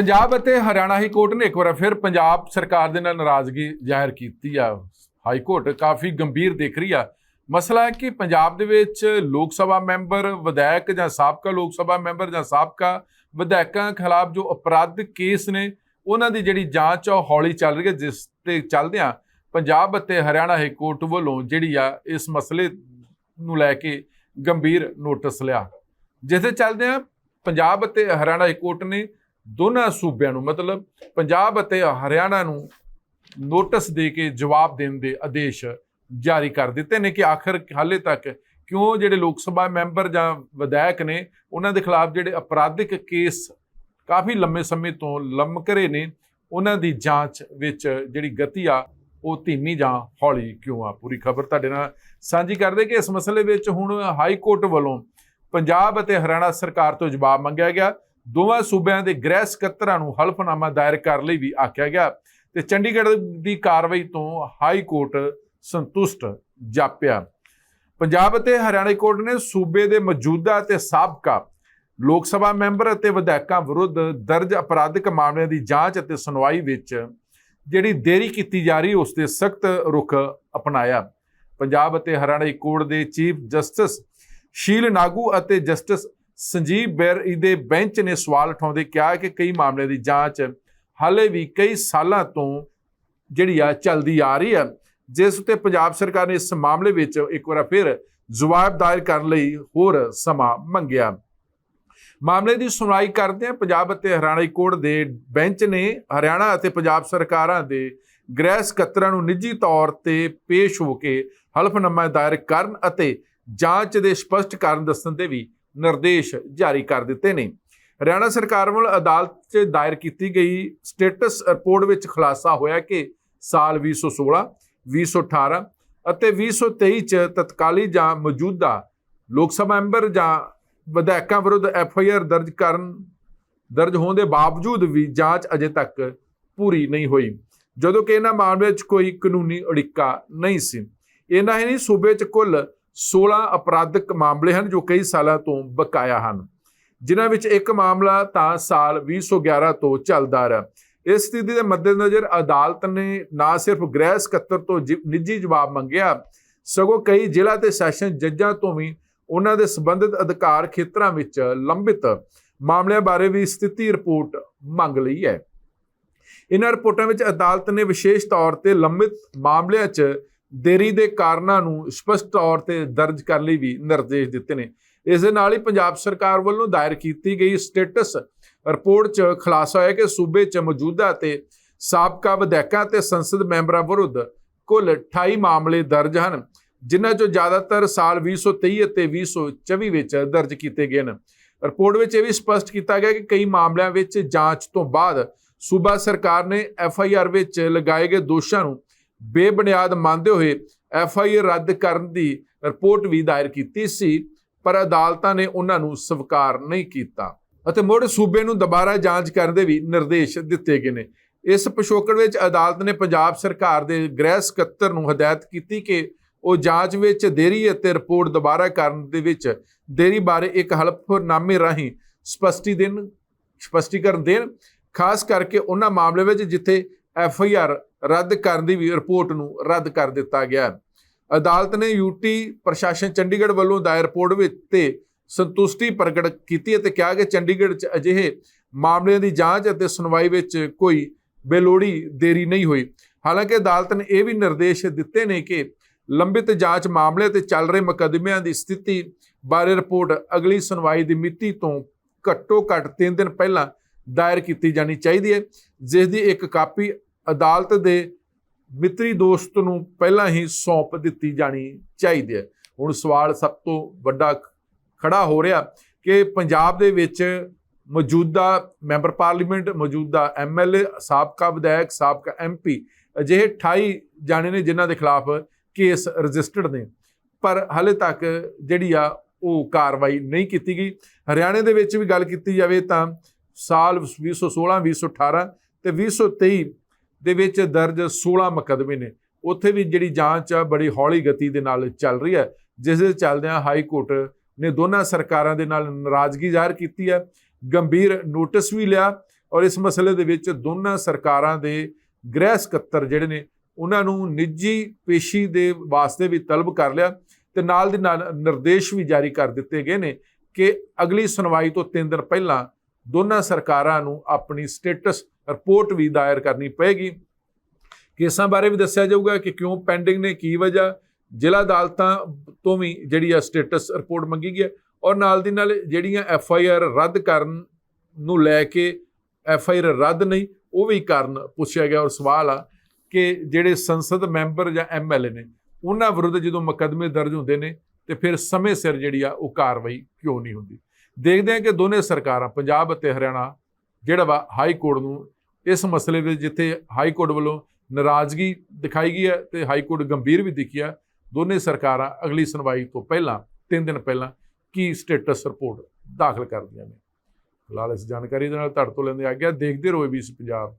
ਪੰਜਾਬ ਅਤੇ Haryana high court ਨੇ ਇੱਕ ਵਾਰ ਫਿਰ ਪੰਜਾਬ ਸਰਕਾਰ ਦੇ ਨਾਲ ਨਾਰਾਜ਼ਗੀ ਜ਼ਾਹਿਰ ਕੀਤੀ ਆ। ਹਾਈ ਕੋਰਟ ਕਾਫੀ ਗੰਭੀਰ ਦੇਖ ਰਹੀ ਆ। ਮਸਲਾ ਹੈ ਕਿ ਪੰਜਾਬ ਦੇ ਵਿੱਚ ਲੋਕ ਸਭਾ ਮੈਂਬਰ, ਵਿਧਾਇਕ ਜਾਂ ਸਾਬਕਾ ਲੋਕ ਸਭਾ ਮੈਂਬਰ ਜਾਂ ਸਾਬਕਾ ਵਿਧਾਇਕਾਂ ਖਿਲਾਫ ਜੋ ਅਪਰਾਧਿਕ ਕੇਸ ਨੇ, ਉਹਨਾਂ ਦੀ ਜਿਹੜੀ ਜਾਂਚ ਆ ਉਹ ਹੌਲੀ ਚੱਲ ਰਹੀ ਹੈ, ਜਿਸ ਤੇ ਚੱਲਦਿਆਂ ਪੰਜਾਬ ਅਤੇ ਹਰਿਆਣਾ ਹਾਈ ਕੋਰਟ ਵੱਲੋਂ ਜਿਹੜੀ ਆ ਇਸ ਮਸਲੇ ਨੂੰ ਲੈ ਕੇ ਗੰਭੀਰ ਨੋਟਿਸ ਲਿਆ। ਜਿਸ ਦੇ ਚੱਲਦਿਆਂ ਪੰਜਾਬ ਅਤੇ ਹਰਿਆਣਾ ਹਾਈ ਕੋਰਟ ਨੇ ਦੋਨਾਂ ਸੂਬਿਆਂ ਨੂੰ, ਮਤਲਬ ਪੰਜਾਬ ਅਤੇ ਹਰਿਆਣਾ ਨੂੰ ਨੋਟਿਸ ਦੇ ਕੇ ਜਵਾਬ ਦੇਣ ਦੇ ਆਦੇਸ਼ ਜਾਰੀ ਕਰ ਦਿੱਤੇ ਨੇ ਕਿ ਆਖਰ ਹਾਲੇ ਤੱਕ ਕਿਉਂ ਜਿਹੜੇ ਲੋਕ ਸਭਾ ਮੈਂਬਰ ਜਾਂ ਵਿਧਾਇਕ ਨੇ, ਉਹਨਾਂ ਦੇ ਖਿਲਾਫ ਜਿਹੜੇ ਅਪਰਾਧਿਕ ਕੇਸ ਕਾਫੀ ਲੰਮੇ ਸਮੇਂ ਤੋਂ ਲਮਕ ਨੇ, ਉਹਨਾਂ ਦੀ ਜਾਂਚ ਵਿੱਚ ਜਿਹੜੀ ਗਤੀ ਆ, ਉਹ ਧੀਮੀ ਜਾਂ ਹੌਲੀ ਕਿਉਂ ਆ? ਪੂਰੀ ਖਬਰ ਤੁਹਾਡੇ ਨਾਲ ਸਾਂਝੀ ਕਰਦੇ ਕਿ ਇਸ ਮਸਲੇ ਵਿੱਚ ਹੁਣ ਹਾਈ ਕੋਰਟ ਵੱਲੋਂ ਪੰਜਾਬ ਅਤੇ ਹਰਿਆਣਾ ਸਰਕਾਰ ਤੋਂ ਜਵਾਬ ਮੰਗਿਆ ਗਿਆ। ਦੋਵਾਂ ਸੂਬਿਆਂ ਦੇ ਗ੍ਰਹਿ ਸਕੱਤਰਾਂ ਨੂੰ ਹਲਫਨਾਮਾ ਦਾਇਰ ਕਰਨ ਲਈ ਵੀ ਆਖਿਆ ਗਿਆ ਤੇ ਚੰਡੀਗੜ੍ਹ ਦੀ ਕਾਰਵਾਈ ਤੋਂ ਹਾਈ ਕੋਰਟ ਸੰਤੁਸ਼ਟ ਜਾਪਿਆ। ਪੰਜਾਬ ਅਤੇ ਹਰਿਆਣਾ ਕੋਰਟ ਨੇ ਸੂਬੇ ਦੇ ਮੌਜੂਦਾ ਤੇ ਸਾਬਕਾ ਲੋਕ ਸਭਾ ਮੈਂਬਰ ਅਤੇ ਵਿਧਾਇਕਾਂ ਵਿਰੁੱਧ ਦਰਜ ਅਪਰਾਧਿਕ ਮਾਮਲਿਆਂ ਦੀ ਜਾਂਚ ਅਤੇ ਸੁਣਵਾਈ ਵਿੱਚ ਜਿਹੜੀ ਦੇਰੀ ਕੀਤੀ ਜਾ ਰਹੀ, ਉਸ ਤੇ ਸਖਤ ਰੁਖ ਅਪਣਾਇਆ। ਪੰਜਾਬ ਅਤੇ ਹਰਿਆਣਾ ਕੋਰਟ ਦੇ ਚੀਫ ਜਸਟਿਸ ਸ਼ੀਲ ਨਾਗੂ ਅਤੇ ਜਸਟਿਸ ਸੰਜੀਵ ਬੈਰੀ ਦੇ ਬੈਂਚ ਨੇ ਸਵਾਲ ਉਠਾਉਂਦੇ ਕਿਹਾ ਕਿ ਕਈ ਮਾਮਲਿਆਂ ਦੀ ਜਾਂਚ ਹਾਲੇ ਵੀ ਕਈ ਸਾਲਾਂ ਤੋਂ ਜਿਹੜੀ ਆ ਚੱਲਦੀ ਆ ਰਹੀ ਹੈ ਜਿਸ ਉਤੇ ਪੰਜਾਬ ਸਰਕਾਰ ਨੇ ਇਸ ਮਾਮਲੇ ਵਿੱਚ ਇੱਕ ਵਾਰ ਫਿਰ ਜਵਾਬ ਦਾਇਰ ਕਰਨ ਲਈ ਹੋਰ ਸਮਾਂ ਮੰਗਿਆ। ਮਾਮਲੇ ਦੀ ਸੁਣਵਾਈ ਕਰਦੇ ਪੰਜਾਬ ਅਤੇ ਹਰਿਆਣਾ ਕੋਰਟ ਦੇ ਬੈਂਚ ਨੇ ਹਰਿਆਣਾ ਅਤੇ ਪੰਜਾਬ ਸਰਕਾਰਾਂ ਦੇ ਗ੍ਰਹਿ ਸਕੱਤਰਾਂ ਨੂੰ ਨਿੱਜੀ ਤੌਰ ਤੇ ਪੇਸ਼ ਹੋ ਕੇ ਹਲਫਨਾਮਾ ਦਾਇਰ ਕਰਨ ਅਤੇ ਜਾਂਚ ਦੇ ਸਪਸ਼ਟ ਕਾਰਨ ਦੱਸਣ ਦੇ ਵੀ ਨਿਰਦੇਸ਼ ਜਾਰੀ ਕਰ ਦਿੱਤੇ ਨੇ। ਹਰਿਆਣਾ ਸਰਕਾਰ ਵੱਲੋਂ ਅਦਾਲਤ 'ਚ ਦਾਇਰ ਕੀਤੀ ਗਈ ਸਟੇਟਸ ਰਿਪੋਰਟ ਵਿੱਚ ਖੁਲਾਸਾ ਹੋਇਆ ਕਿ ਸਾਲ 2016 2018 ਅਤੇ 2023 ਚ ਤਤਕਾਲੀ ਜਾਂ ਮੌਜੂਦਾ ਲੋਕ ਸਭਾ ਮੈਂਬਰ ਜਾਂ ਵਿਧਾਇਕਾਂ ਵਿਰੁੱਧ ਐਫ ਆਈ ਆਰ ਦਰਜ ਕਰਨ, ਦਰਜ ਹੋਣ ਦੇ ਬਾਵਜੂਦ ਵੀ ਜਾਂਚ ਅਜੇ ਤੱਕ ਪੂਰੀ ਨਹੀਂ ਹੋਈ, ਜਦੋਂ ਕਿ ਇਹਨਾਂ ਮਾਮਲਿਆਂ 'ਚ ਕੋਈ ਕਾਨੂੰਨੀ ਅੜਿੱਕਾ ਨਹੀਂ ਸੀ। ਇਹਨਾਂ ਹੀ ਨਹੀਂ, ਸੂਬੇ 'ਚ ਕੁੱਲ 16 ਅਪਰਾਧਿਕ ਮਾਮਲੇ ਹਨ ਜੋ ਕਈ ਸਾਲਾਂ ਤੋਂ ਬਕਾਇਆ ਹਨ। ਜਿਨ੍ਹਾਂ ਵਿੱਚ ਇੱਕ ਮਾਮਲਾ ਤਾਂ ਸਾਲ 2011 ਤੋਂ ਚੱਲਦਾ ਰਿਹਾ। ਇਸ ਸਥਿਤੀ ਦੇ ਮੱਦੇਨਜ਼ਰ ਅਦਾਲਤ ਨੇ ਨਾ ਸਿਰਫ ਗ੍ਰਹਿ ਸਕੱਤਰ ਤੋਂ ਨਿੱਜੀ ਜਵਾਬ ਮੰਗਿਆ, ਸਗੋਂ ਕਈ ਜ਼ਿਲ੍ਹਾ ਤੇ ਸੈਸ਼ਨ ਜੱਜਾਂ ਤੋਂ ਵੀ ਉਹਨਾਂ ਦੇ ਸੰਬੰਧਿਤ ਅਧਿਕਾਰ ਖੇਤਰਾਂ ਵਿੱਚ ਲੰਬਿਤ ਮਾਮਲਿਆਂ ਬਾਰੇ ਵੀ ਸਥਿਤੀ ਰਿਪੋਰਟ ਮੰਗ ਲਈ ਹੈ। ਇਹਨਾਂ ਰਿਪੋਰਟਾਂ ਵਿੱਚ ਅਦਾਲਤ ਨੇ ਵਿਸ਼ੇਸ਼ ਤੌਰ ਤੇ ਲੰਬਿਤ ਮਾਮਲਿਆਂ 'ਚ ਦੇਰੀ ਦੇ ਕਾਰਨਾਂ ਨੂੰ ਸਪਸ਼ਟ ਤੌਰ ਤੇ ਦਰਜ ਕਰਨ ਲਈ ਵੀ ਨਿਰਦੇਸ਼ ਦਿੱਤੇ ਨੇ। ਇਸ ਦੇ ਨਾਲ ਹੀ ਪੰਜਾਬ ਸਰਕਾਰ ਵੱਲੋਂ ਦਾਇਰ ਕੀਤੀ ਗਈ ਸਟੇਟਸ ਰਿਪੋਰਟ 'ਚ ਖੁਲਾਸਾ ਹੋਇਆ ਕਿ ਸੂਬੇ 'ਚ ਮੌਜੂਦਾ ਤੇ ਸਾਬਕਾ ਵਿਧਾਇਕਾਂ ਤੇ ਸੰਸਦ ਮੈਂਬਰਾਂ ਵਿਰੁੱਧ ਕੁੱਲ 28 ਮਾਮਲੇ ਦਰਜ ਹਨ, ਜਿਨ੍ਹਾਂ 'ਚੋਂ ਜ਼ਿਆਦਾਤਰ ਸਾਲ 2023 ਅਤੇ 2024 ਵਿੱਚ ਦਰਜ ਕੀਤੇ ਗਏ ਹਨ ਰਿਪੋਰਟ ਵਿੱਚ ਇਹ ਵੀ ਸਪਸ਼ਟ ਕੀਤਾ ਗਿਆ ਕਿ ਕਈ ਮਾਮਲਿਆਂ ਵਿੱਚ ਜਾਂਚ ਤੋਂ ਬਾਅਦ ਸੂਬਾ ਸਰਕਾਰ ਨੇ ਐਫ ਆਈ ਆਰ ਵਿੱਚ ਲਗਾਏ ਗਏ ਦੋਸ਼ਾਂ ਨੂੰ ਬੇਬੁਨਿਆਦ ਮੰਨਦੇ ਹੋਏ ਐਫ ਆਈ ਆਰ ਰੱਦ ਕਰਨ ਦੀ ਰਿਪੋਰਟ ਵੀ ਦਾਇਰ ਕੀਤੀ ਸੀ, ਪਰ ਅਦਾਲਤਾਂ ਨੇ ਉਹਨਾਂ ਨੂੰ ਸਵੀਕਾਰ ਨਹੀਂ ਕੀਤਾ। ਅਤੇ ਮੁੜ ਸੂਬੇ ਨੂੰ ਦੁਬਾਰਾ ਜਾਂਚ ਕਰਨ ਦੇ ਵੀ ਨਿਰਦੇਸ਼ ਦਿੱਤੇ ਗਏ ਨੇ। ਇਸ ਪਿਛੋਕੜ ਵਿੱਚ ਅਦਾਲਤ ਨੇ ਪੰਜਾਬ ਸਰਕਾਰ ਦੇ ਗ੍ਰਹਿ ਸਕੱਤਰ ਨੂੰ ਹਦਾਇਤ ਕੀਤੀ ਕਿ ਉਹ ਜਾਂਚ ਵਿੱਚ ਦੇਰੀ ਅਤੇ ਰਿਪੋਰਟ ਦੁਬਾਰਾ ਕਰਨ ਦੇ ਵਿੱਚ ਦੇਰੀ ਬਾਰੇ ਇੱਕ ਹਲਫਨਾਮੇ ਰਾਹੀਂ ਸਪਸ਼ਟੀ ਦੇਣ, ਸਪਸ਼ਟੀਕਰਨ ਦੇਣ, ਖਾਸ ਕਰਕੇ ਉਹਨਾਂ ਮਾਮਲੇ ਵਿੱਚ ਜਿੱਥੇ ਐਫ ਆਈ ਆਰ ਰੱਦ ਕਰਨ ਦੀ ਵੀ ਰਿਪੋਰਟ ਨੂੰ ਰੱਦ ਕਰ ਦਿੱਤਾ ਗਿਆ ਅਦਾਲਤ ਨੇ ਯੂਟੀ ਪ੍ਰਸ਼ਾਸਨ ਚੰਡੀਗੜ੍ਹ ਵੱਲੋਂ ਦਾਇਰ ਰਿਪੋਰਟ ਵਿੱਚ ਤੇ ਸੰਤੁਸ਼ਟੀ ਪ੍ਰਗਟ ਕੀਤੀ ਅਤੇ ਕਿਹਾ ਕਿ ਚੰਡੀਗੜ੍ਹ 'ਚ ਅਜਿਹੇ ਮਾਮਲਿਆਂ ਦੀ ਜਾਂਚ ਅਤੇ ਸੁਣਵਾਈ ਵਿੱਚ ਕੋਈ ਬੇਲੋੜੀ ਦੇਰੀ ਨਹੀਂ ਹੋਈ। ਹਾਲਾਂਕਿ ਅਦਾਲਤ ਨੇ ਇਹ ਵੀ ਨਿਰਦੇਸ਼ ਦਿੱਤੇ ਨੇ ਕਿ ਲੰਬਿਤ ਜਾਂਚ ਮਾਮਲੇ ਤੇ ਚੱਲ ਰਹੇ ਮੁਕੱਦਮਿਆਂ ਦੀ ਸਥਿਤੀ ਬਾਰੇ ਰਿਪੋਰਟ ਅਗਲੀ ਸੁਣਵਾਈ ਦੀ ਮਿਤੀ ਤੋਂ ਘੱਟੋ ਘੱਟ 3 ਦਿਨ ਪਹਿਲਾਂ ਦਾਇਰ ਕੀਤੀ ਜਾਣੀ ਚਾਹੀਦੀ ਹੈ ਜਿਸ ਦੀ ਇੱਕ ਕਾਪੀ ਅਦਾਲਤ ਦੇ ਮਿੱਤਰੀ ਦੋਸਤ ਨੂੰ ਪਹਿਲਾਂ ਹੀ ਸੌਂਪ ਦਿੱਤੀ ਜਾਣੀ ਚਾਹੀਦੀ ਹੈ। ਹੁਣ ਸਵਾਲ ਸਭ ਤੋਂ ਵੱਡਾ ਖੜਾ ਹੋ ਰਿਹਾ ਕਿ ਪੰਜਾਬ ਦੇ ਵਿੱਚ ਮੌਜੂਦਾ ਮੈਂਬਰ ਪਾਰਲੀਮੈਂਟ, ਮੌਜੂਦਾ ਐਮਐਲਏ ਸਾਬਕਾ ਵਿਧਾਇਕ, ਸਾਬਕਾ ਐਮਪੀ ਅਜਿਹੇ 28 ਜਾਣੇ ਨੇ ਜਿਨ੍ਹਾਂ ਦੇ ਖਿਲਾਫ ਕੇਸ ਰਜਿਸਟਰਡ ਨੇ। ਪਰ ਹਾਲੇ ਤੱਕ ਜਿਹੜੀ ਆ ਉਹ ਕਾਰਵਾਈ ਨਹੀਂ ਕੀਤੀ ਗਈ। ਹਰਿਆਣੇ ਦੇ ਵਿੱਚ ਵੀ ਗੱਲ ਕੀਤੀ ਜਾਵੇ ਤਾਂ ਸਾਲ 2016 2018 ਤੇ 2023 ਦੇ ਵਿੱਚ ਦਰਜ 16 ਮੁਕੱਦਮੇ ਨੇ। ਉੱਥੇ ਵੀ ਜਿਹੜੀ ਜਾਂਚ ਆ, ਬੜੀ ਹੌਲੀ ਗਤੀ ਦੇ ਨਾਲ ਚੱਲ ਰਹੀ ਹੈ, ਜਿਸ ਦੇ ਚੱਲਦਿਆਂ ਹਾਈ ਕੋਰਟ ਨੇ ਦੋਨਾਂ ਸਰਕਾਰਾਂ ਦੇ ਨਾਲ ਨਾਰਾਜ਼ਗੀ ਜ਼ਾਹਰ ਕੀਤੀ ਹੈ, ਗੰਭੀਰ ਨੋਟਿਸ ਵੀ ਲਿਆ ਔਰ ਇਸ ਮਸਲੇ ਦੇ ਵਿੱਚ ਦੋਨਾਂ ਸਰਕਾਰਾਂ ਦੇ ਗ੍ਰਹਿ ਸਕੱਤਰ ਜਿਹੜੇ ਨੇ, ਉਹਨਾਂ ਨੂੰ ਨਿੱਜੀ ਪੇਸ਼ੀ ਦੇ ਵਾਸਤੇ ਵੀ ਤਲਬ ਕਰ ਲਿਆ ਤੇ ਨਾਲ ਦੀ ਨਾਲ ਨਿਰਦੇਸ਼ ਵੀ ਜਾਰੀ ਕਰ ਦਿੱਤੇ ਗਏ ਨੇ ਕਿ ਅਗਲੀ ਸੁਣਵਾਈ ਤੋਂ 3 ਦਿਨ ਪਹਿਲਾਂ ਦੋਨਾਂ ਸਰਕਾਰਾਂ ਨੂੰ ਆਪਣੀ ਸਟੇਟਸ ਰਿਪੋਰਟ ਵੀ ਦਾਇਰ ਕਰਨੀ ਪਏਗੀ। ਕੇਸਾਂ ਬਾਰੇ ਵੀ ਦੱਸਿਆ ਜਾਊਗਾ ਕਿ ਕਿਉਂ ਪੈਂਡਿੰਗ ਨੇ, ਕੀ ਵਜ੍ਹਾ? ਜ਼ਿਲ੍ਹਾ ਅਦਾਲਤਾਂ ਤੋਂ ਵੀ ਜਿਹੜੀ ਆ ਸਟੇਟਸ ਰਿਪੋਰਟ ਮੰਗੀ ਗਈ ਹੈ ਔਰ ਨਾਲ ਦੀ ਨਾਲ ਜਿਹੜੀਆਂ ਐਫ ਆਈ ਆਰ ਰੱਦ ਕਰਨ ਨੂੰ ਲੈ ਕੇ ਐਫ ਆਈ ਆਰ ਰੱਦ ਨਹੀਂ, ਉਹ ਵੀ ਕਾਰਨ ਪੁੱਛਿਆ ਗਿਆ ਔਰ ਸਵਾਲ ਆ ਕਿ ਜਿਹੜੇ ਸੰਸਦ ਮੈਂਬਰ ਜਾਂ ਐਮ ਐਲ ਏ ਨੇ, ਉਹਨਾਂ ਵਿਰੁੱਧ ਜਦੋਂ ਮੁਕੱਦਮੇ ਦਰਜ ਹੁੰਦੇ ਨੇ ਤੇ ਫਿਰ ਸਮੇਂ ਸਿਰ ਜਿਹੜੀ ਆ ਉਹ ਕਾਰਵਾਈ ਕਿਉਂ ਨਹੀਂ ਹੁੰਦੀ। ਦੇਖਦੇ ਹਾਂ ਕਿ ਦੋਨੇ ਸਰਕਾਰਾਂ, ਪੰਜਾਬ ਅਤੇ ਹਰਿਆਣਾ, ਜਿਹੜਾ ਵਾ ਹਾਈ ਕੋਰਟ ਨੂੰ ਇਸ ਮਸਲੇ ਵਿੱਚ ਜਿੱਥੇ ਹਾਈ ਕੋਰਟ ਵੱਲੋਂ ਨਾਰਾਜ਼ਗੀ ਦਿਖਾਈ ਗਈ ਹੈ ਤੇ ਹਾਈ ਕੋਰਟ ਗੰਭੀਰ ਵੀ ਦਿਖੀ ਆ ਦੋਨੇ ਸਰਕਾਰਾਂ ਅਗਲੀ ਸੁਣਵਾਈ ਤੋਂ ਪਹਿਲਾਂ 3 ਦਿਨ ਪਹਿਲਾਂ ਕੀ ਸਟੇਟਸ ਰਿਪੋਰਟ ਦਾਖਲ ਕਰਦੀਆਂ ਨੇ। ਫਿਲਹਾਲ ਇਸ ਜਾਣਕਾਰੀ ਦੇ ਨਾਲ ਤੁਹਾਡੇ ਤੋਂ ਲੈਂਦੇ ਆ ਗਿਆ ਦੇਖਦੇ ਰਹੋ ABC ਪੰਜਾਬ।